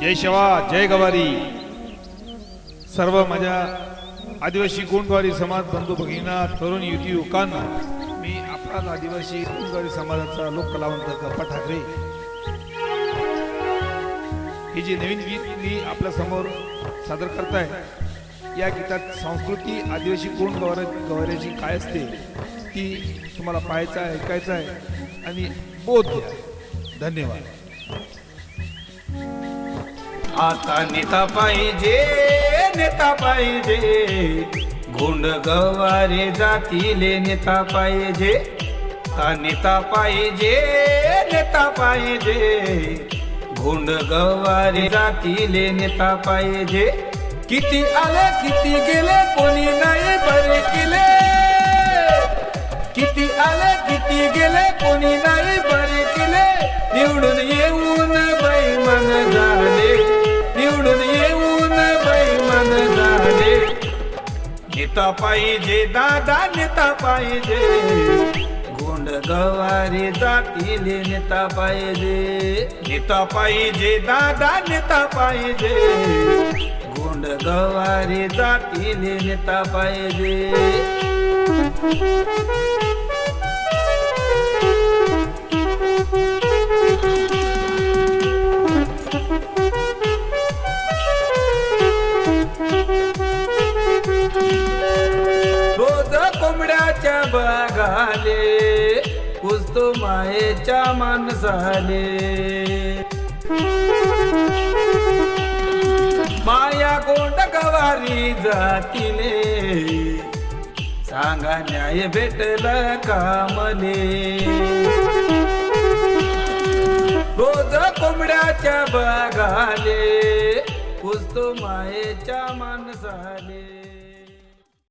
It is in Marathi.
जय शिवा जय गवारी. सर्व माझ्या आदिवासी गुंडवारी समाज बंधू भगिना तरुण युती युवकांना मी आपलाच आदिवासी गुंडवारी समाजाचा लोककलावंत गप्पा ठाकरे. हे जे नवीन गीत मी आपल्यासमोर सादर करताय या गीतात संस्कृती आदिवासी कोण गवार गवाऱ्याची काय असते ती तुम्हाला पाहायचं आहे ऐकायचं आहे आणि बोध धन्यवाद. आता नेता पाहिजे नेता पाहिजे. गुंड गवारे जातीले नेता पाहिजे. आता नेता पाहिजे नेता पाहिजे. गुंड गवारे जातीले नेता पाहिजे. किती आले किती गेले कोणी नाही बरे केले. किती आले किती गेले कोणी नाही नेता पाहिजे दादा नेता पाहिजे. गोंड गवारी जातीले नेता पाहिजे. नेता पाहिजे दादा नेता पाहिजे. गोंड गवारी जातीले नेता पाहिजे. बघाले बागाले पुसतो मायेच्या माणसाले. माया कोंड गवारी जातीने सांगा न्याय भेटला कामले. रोज कोंबड्याच्या बागाले पुसतो मायेच्या माणसाले.